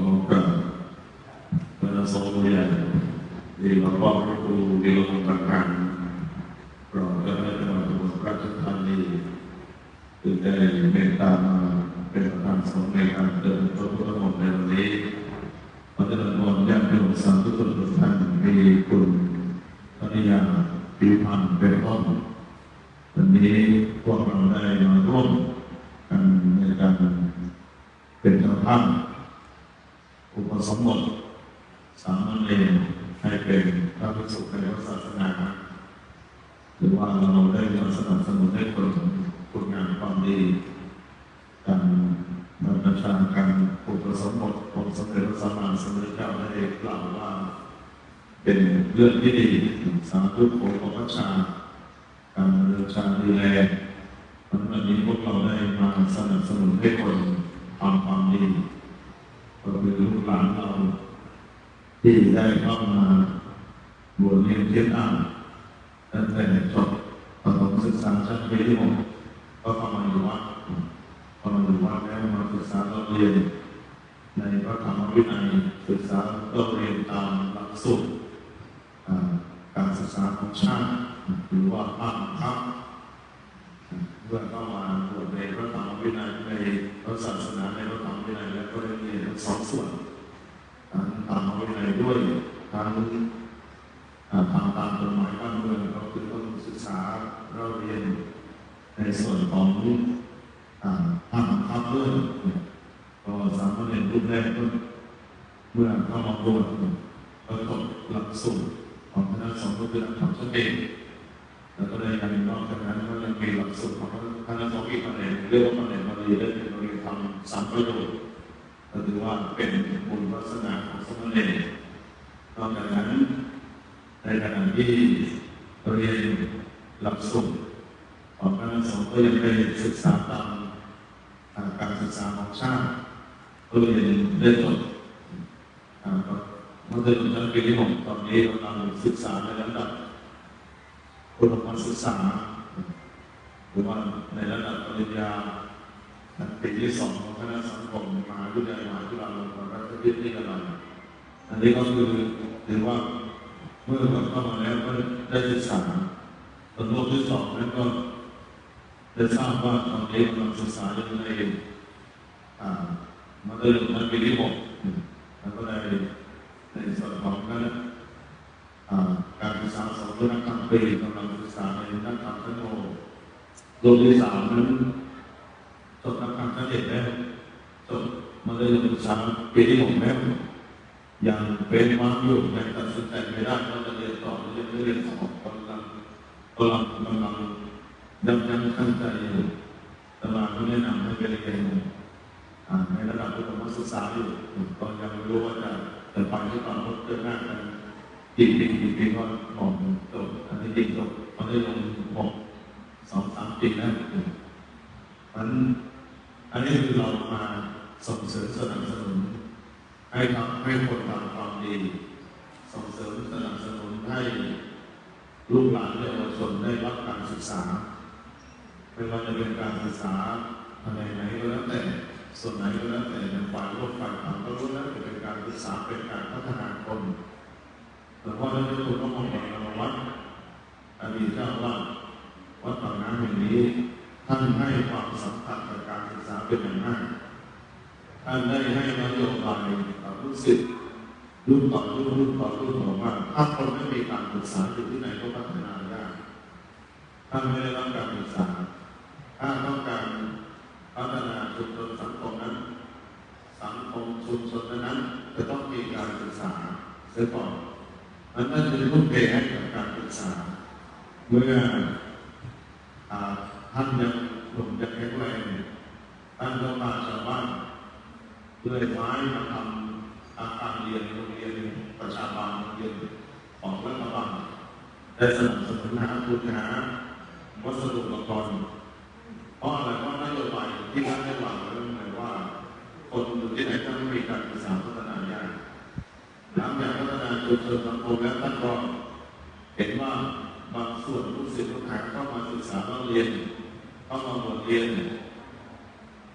Semoga pada semuanya di Bapak Ibu dilengkapan program demokrasi kami dari minta เป็นสองในการเดินตัวพระองค์ในวันนี้พระเจ้าพรญาติโยมสาธุชนทุกท่านมีคุณภรรยาปีพันธ์เป็นต้นวันนี้พวกเราได้มาร่วมกันในการเป็นเจ้าภาพอุปสมบทสามเณรให้เป็นพระภิกษุในพระศาสนาหรือ ว่าเราได้มาสนับสนุนให้คนคุณงามความดีการบรรพชาการอุปสมบทองค์สมเด็จพระสัมมาสัมพุทธเจ้าได้กล่าวว่า เป็นเรื่องที่ดีสาธุโขขอพระชา การเรือชาดีแลวันนี้พวกเราได้มาสนับสนุนให้คนทำความดีก็คือลูกหลานเราที่ได้เข้ามาบวชเรียนเทียนอ่าน ตั้งแต่จบประถมศึกษาชั้นปีที่หกก็เข้ามาอยู่วัดพอมาอยู่วัดแล้วมาศึกษาเราเรียน ในพระธรรมวินัยศึกษาเราเรียนตามหลักสูตรการศึกษาของชาติหรือว่าภาคบังคับเมื่อเข้ามาบวชในพระธรรมวินัยในพระศาสนาในพระธรรมวินัยแล้วก็ได้เรียนทั้งสองส่วนทั้งตามวินัยด้วยทั้ง ทางตามกฎหมายบ้านเมืองก็คือต้องศึกษาเราเรียนในส่วนของอ่าภาคบังคับด้วยก็สามเณรรูปแรกก็เมื่อเข้ามาบวชก็จบหลักสูตรของคณะสงฆ์ก็คือหลักธรรมสติแล้วก็ได้ยังนอกจากนั้นก็ยังมีหลักสูตรของคณะสงฆ์อีกประเด็นเรียกว่าประเด็นบาลีได้เป็นบาลีธรรมสามประโยชน์ก็ถือว่าเป็นบุญวาสนาของสมณเณรนอกจากนั้น ในขณะที่เรียนหลักสูตรของคณะสงฆ์ก็ยังได้ศึกษาตามการศึกษาของชาติก็เรียนได้จบเมื่อเดือนชั้นปีที่หกตอนนี้เรากำลังศึกษาในระดับคุณภาพศึกษาหรือว่าในระดับปริญญาปีที่สองของคณะสังคมมหาวิทยาลัยมหาจุฬาลงกรณราชวิทยาลัยอันนี้ก็คือถือว่า มื่อเราเข้ามาแล้วก็ได้ศึกษาส่วนโลกที่สองนั้นก็ได้ทราบว่าตอนนี้กำลังศึกษาอยู่ในอ่ามาเดินชั้นปีที่หกแล้วก็ได้ในส่วนของคณะอ่าการศึกษาสองนักธรรมปีกำลังศึกษาในนักธรรมชั้นโทโลกที่สามนั้นจบนักการมชั้นเอกแล้วจบมาเลยศึกษาปีที่หกแล้ว ยังเป็นว่างอยู่ยังตัดสินใจไม่ได้ว่าจะเรียนต่อหรือจะเรียนต่อกำลังกำลังกำลังยังยังตั้งใจอยู่ตลาดก็แนะนำให้ไปเรียนในระดับประถมศึกษาอยู่ก็ยังไม่รู้ว่าจะจะไปหรือเปล่าเพราะเจอหน้ากันกี่ปีกี่ปีก็บอกจบอันนี้จริงจบเขาได้ลงหกสองสามปีแล้วมันอันนี้คือเรามาส่งเสริมสนับสนุน ให้ทำให้คนทำความดีส่งเสริมสนับสนุนให้ลูกหลานเยาวชนได้รับการศึกษาไม่ว่าจะเป็นการศึกษาอะไรไหนก็แล้วแต่ส่วนไหนก็แล้วแต่ในฝ่ายโลกฝ่ายธรรมก็รู้แล้วจะเป็นการศึกษาเป็นการพัฒนาคนหลวงพ่อท่านเจ้าคุณพระองค์เอกวัดอดีตเจ้าว่าวัดปากน้ำแห่งนี้ท่านให้ความสำคัญกับการศึกษาเป็นอย่างมาก ท่านได้ให้นโยบายกับลูกศิษย์รุ่นต่อรุ่นรุ่นต่อรุ่นบอกว่าถ้าคนไม่มีการศึกษาอยู่ที่ไหนก็พัฒนาได้ท่านไม่ได้รับการศึกษาถ้าต้องการพัฒนาชุมชนสังคมนั้น สังคมชุมชนนั้น จะต้องมีการศึกษาเสียก่อนมันน่าจะทุ่มเทให้กับการศึกษา เมื่อท่านยังหนุ่มยังแข็งแรงท่านก็มาชาวบ้าน เลื่อยไม้มาทำอาคารเรียนโรงเรียนประชาบาลโรงเรียนของรัฐบาลได้สนับสนุนหาทุนหาวัสดุอุปกรณ์เพราะอะไรเพราะนโยบายที่ท่านได้วางไว้หมายว่า คนอยู่ที่ไหนถ้าไม่มีการศึกษาพัฒนายากหลังจากพัฒนาชุมชนสังคมแล้วท่านก็เห็นว่าบางส่วนลูกศิษย์ลูกหาเข้ามาศึกษาเราเรียนเข้ามาบวชเรียน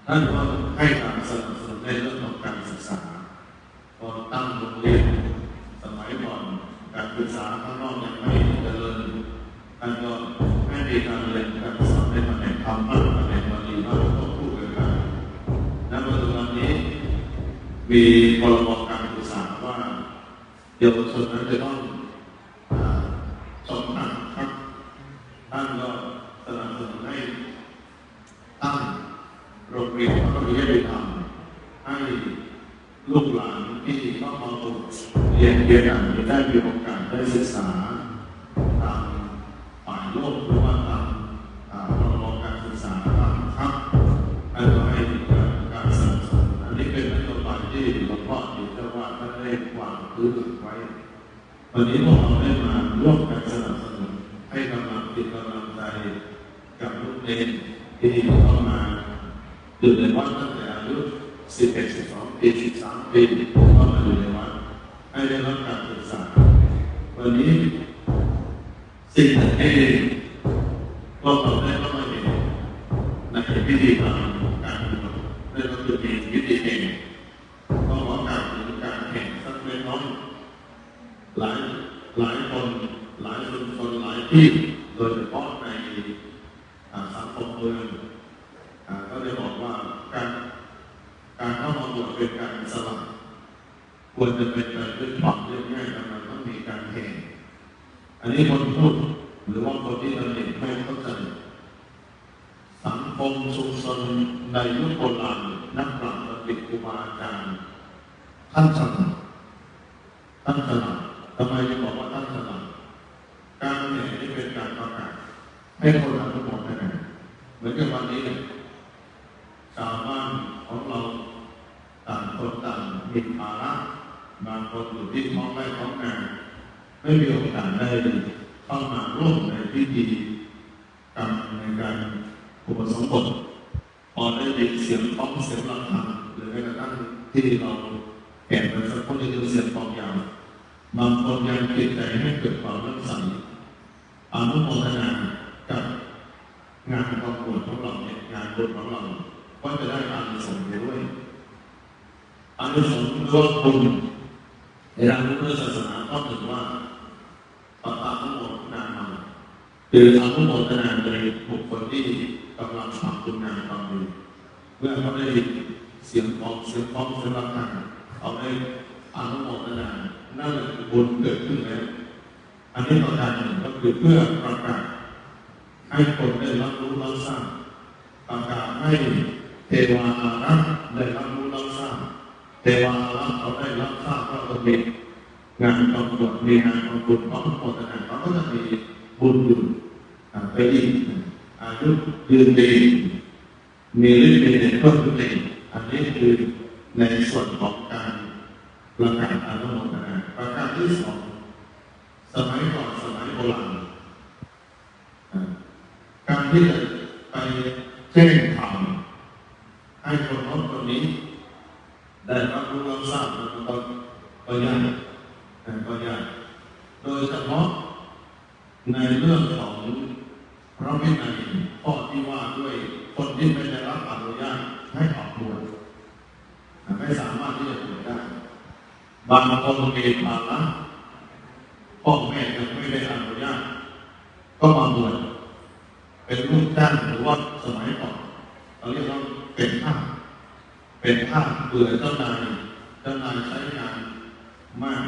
ท่านก็ให้การาข้างนอกยังไม่เจริญการก็ให้มีการเรียนการสอนในแผนกธรรมะแนกวันนี้เราต้องคู่กันไปและปัจจุบันนี้ มีพรบการศึกษาว่าเยาวชนนั้นจะต้องสมหนักครับท่านก็สนับสนุนให้ตั้งโรงเรียนพระพุทธวิทยาธรรมให้ลูกหลานที่ต้องมาเรียนเรียนอ่านได้มีโอก ได้ศึกษาตามฝ่ายโลกหรือว่าตามพรบการศึกษาตามครับท่านก็ให้การสนับสนุนอันนี้เป็นนโยบายที่หลวงพ่ออยู่เจ้าว่าท่านได้วางพื้นหลังไว้วันนี้พวกเราได้มาร่วมกันสนับสนุนให้กำลังจิตกำลังใจกับลูกเด็กที่เข้ามาอยู่ในวัดตั้งแต่อายุ11 12ปี13ปีเข้ามาอยู่ในวัดให้ได้รับการศึกษา วันนี้สิ่งที่พวกเราได้เข้ามาเห็นในพิธีกรรมการเมืองนั่นก็คือมีพิธีแห่งต้องขอกล่าวถึงการแข่งสักเล็กน้อยหลายหลายคนหลายชุมชนหลายที่โดยเฉพาะในสังคมเมืองก็ได้บอกว่าการการเข้ามาบวชเป็นการสละควรจะเป็นไปด้วยความเรียบง่ายแต่มันต้องมีการแข่ง อันนี้คนพูดหรือว่าคนที่เราเห็นไม่เข้าใจสังคมชุมชนในยุคโบราณนักปราชญ์บัณฑิตครูบาอาจารย์ท่านฉลาดท่านฉลาดทำไมจะบอกว่าท่านฉลาดการเนี่ยนี่เป็นการประกาศให้คนอนุโมทนาเหมือนกับวันนี้เนี่ยชาวบ้านของเราต่างคนต่างมีภาระบางคนอยู่ที่ท้องไร่ท้องนา ไม่มีโอกาสได้เข้ามาร่วมในพิธีกรรมในการอุปสมบทพอได้ยินเสียงป้องเสียงระฆังหรือแม้กระทั่งที่เราแก่ไปสักคนจะเสียงปองยาวบางคนยังติดใจให้เกิดความเลื่อมใสอนุโมทนากับงานประกวดของเราเนี่ยงานบุญของเราก็จะได้อานิสงส์ด้วยอานิสงส์หรือว่าคุณในทางพุทธศาสนาก็ถือว่าปตานุโมทนามา คืออนุโมทนาในบุคคลที่กำลังทำคุณงามความดีเมื่อเขาได้ยินเสียงของเสียงของเสียงระฆังเขาได้อนุโมทนานั่นแหละคือบุญเกิดขึ้นแล้วอันนี้ประการหนึ่งก็คือเพื่อประกาศให้คนได้รับรู้รับทราบประกาศให้เทวาอารักษ์ได้รับรู้รับทราบเทวาอารักษ์เขาได้รับทราบว่าเรามีงานกำหนดมีงานกำหนดของโมทนาเขาก็จะมีบุญอยู่ ไปอีกอายุยืนดีมีฤทธิ์มีเดชเพิ่มขึ้นอีกอันนี้คือในส่วนของการประกาศอนุโมทนาประการที่สองสมัยก่อนสมัยโบราณการที่จะไปแจ้งข่าวให้คนโน้นคนนี้ได้รับรู้รับทราบมันก็ก็ยากอ่าก็ยากโดยเฉพาะในเรื่องของ พระวินัยข้อที่ว่าด้วยคนที่ไม่ได้รับอนุญาตให้ออกบวชไม่สามารถที่จะบวชได้ บางคนมีภาระพ่อแม่ยังไม่ได้อนุญาตก็มาบวชเป็นลูกจ้างหรือว่าสมัยก่อนเราเรียกว่าเป็นข้าเป็นข้าเบื่อเจ้านายเจ้านายใช้งานมาก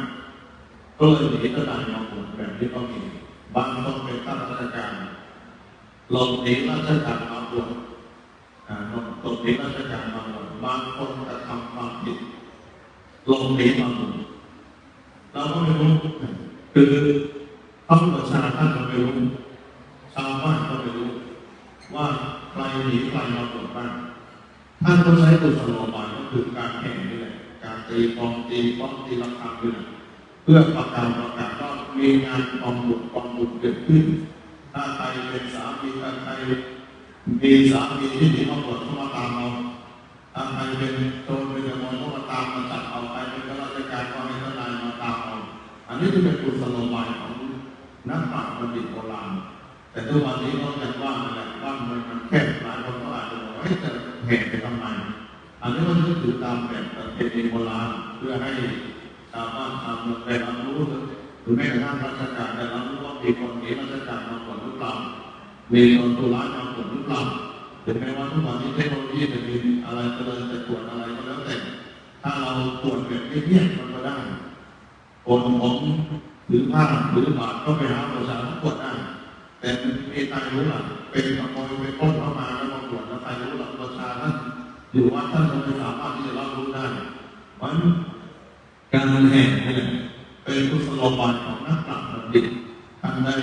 ก็เลยหนีเจ้านายมาบวชแบบนี้ก็มีบางคนเป็นข้าราชการ หลบหนีราชการมาบวชอ่าหลบหนีราชการมาบวชบางคนกระทำความผิดหลบหนีมาบวชเราก็ไม่รู้คือพระพุทธเจ้าท่านก็ไม่รู้ชาวบ้านก็ไม่รู้ ว่าใครหนีใครมาบวชบ้างท่านก็ใช้กุศโลบายก็คือการแข่งนี่แหละการตีกองตีกลองตีระฆังนี่แหละเพื่อประกาศประกาศว่ามีงานกองบุญกองบุญเกิดขึ้น ถ้าใครเป็นสามีถ้าใครมีสามีที่มีครอบครัวเข้ามาตามเราถ้าใครเป็นโจรเป็นขโมยเข้ามาตามมาจับเอาไปเป็นข้าราชการก็ให้ทนายมาตามเอาอันนี้จะเป็นกุศโลบายของนักปราชญ์บัณฑิตโบราณแต่ทุกวันนี้เราจะว่ามันแหละว่ามันมันแคบหลายคนก็อาจจะบอกว่าจะแห่ไปทำไมอันนี้มันก็ถือตามแบบประเพณีโบราณเพื่อให้ชาวบ้านชาวเมืองได้รับรู้ รือแม้กระทั่งราชการได้รับรู้ว่ามีคนนีราชการมาก่อนหรือเปล่ามีคนตุลามาก่อนหรือเปล่าถึงแม้ว่าทุกวันนี้เทคโนโลยีจะมีอะไรเจริญจะตรวจอะไรก็แล้วแต่ ถ้าเราตรวจแบบเงียบๆมันก็ได้คนผมถือผ้าถือบาทก็ไปหาประชาชนตรวจได้แต่มันมีใครรู้ล่ะเป็นขโมยเป็นปล้นเข้ามาแล้วมาตรวจแล้วใครรู้ล่ะประชาท่านอยู่วัดท่านก็ไม่สามารถที่จะรับรู้ได้มันการแห่เนี่เป็นกุศโลบายของนักปราชญ์บัณฑิตท่านได้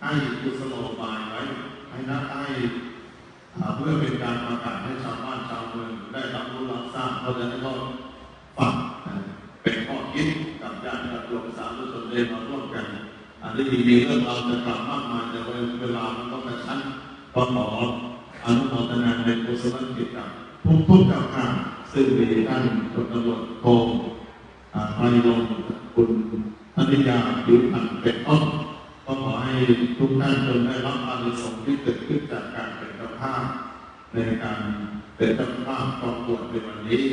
ให้กุศโลบายไว้ให้นักให้อ่าเพื่อเป็นการประกาศให้ชาวบ้านชาวเมืองได้รับรู้รับทราบ เพราะฉะนั้นก็ฟังนะเป็นข้อคิดกับญาติโยมสาธุชนได้มาร่วมกัน อันนี้จริงๆเรื่องเราจะกลับมากมายแต่เวลามันต้งกระชั้นก็ขออนุโมทนาในกุศลกิจกับทุกทุกๆเจ้าข้าซึ่งมีท่านพลตำรวจโทไพลงคุณธนิยาผิวพันเป็นต้นก็ขอให้ทุกท่านจงได้รับอานิสงส์ที่เกิดขึ้นจากการเป็นเจ้าภาพในการ เป็นเจ้าภาพความปวดในวันนี้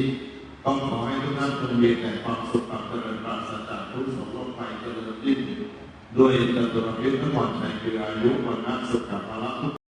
ต้องขอให้ทุกท่านจงมีแต่ความสุขความเจริญปราศจากทุกข์โศกโรคภัยเจริญยิ่งด้วยจตุรพิษทั้งหมดในคืออายุวันนัสุขภาละทุก